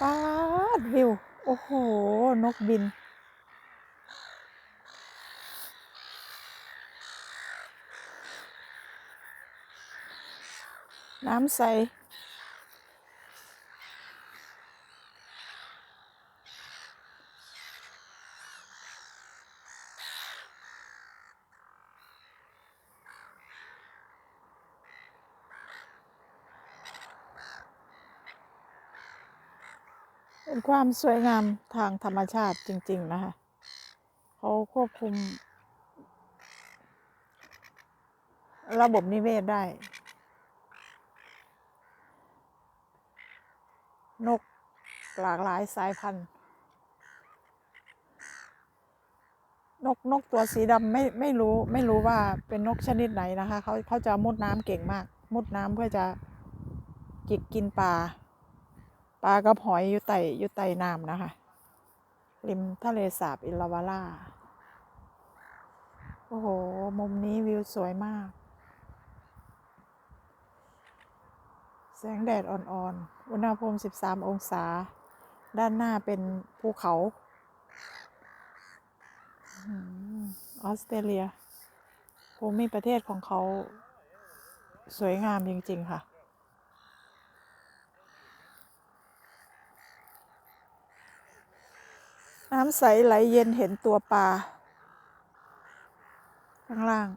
ป้าดวิว โอ้โห นกบิน น้ำใส เป็นความสวยงามทางธรรมชาติจริง ๆ นะคะเขาควบคุม ระบบนิเวศได้ นกหลากหลายสายพันธุ์ นกนกตัวสีดำไม่ไม่รู้ไม่รู้ว่าเป็นนกชนิดไหนนะคะเขาเขาจะมุดน้ำเก่งมาก มุดน้ำเพื่อจะจิกกินปลา ปลากับหอยอยู่ใต้อยู่ใต้น้ำนะคะ ริมทะเลสาบอิลาวาล่าโอ้โห มุมนี้วิวสวยมาก แสงแดดอ่อนๆ อุณหภูมิ 13 องศา ด้านหน้าเป็นภูเขา อออสเตรเลีย ภูมิประเทศของเขาสวยงามจริง ๆ ค่ะ น้ำใสไหลเย็นเห็นตัวปลาข้างล่าง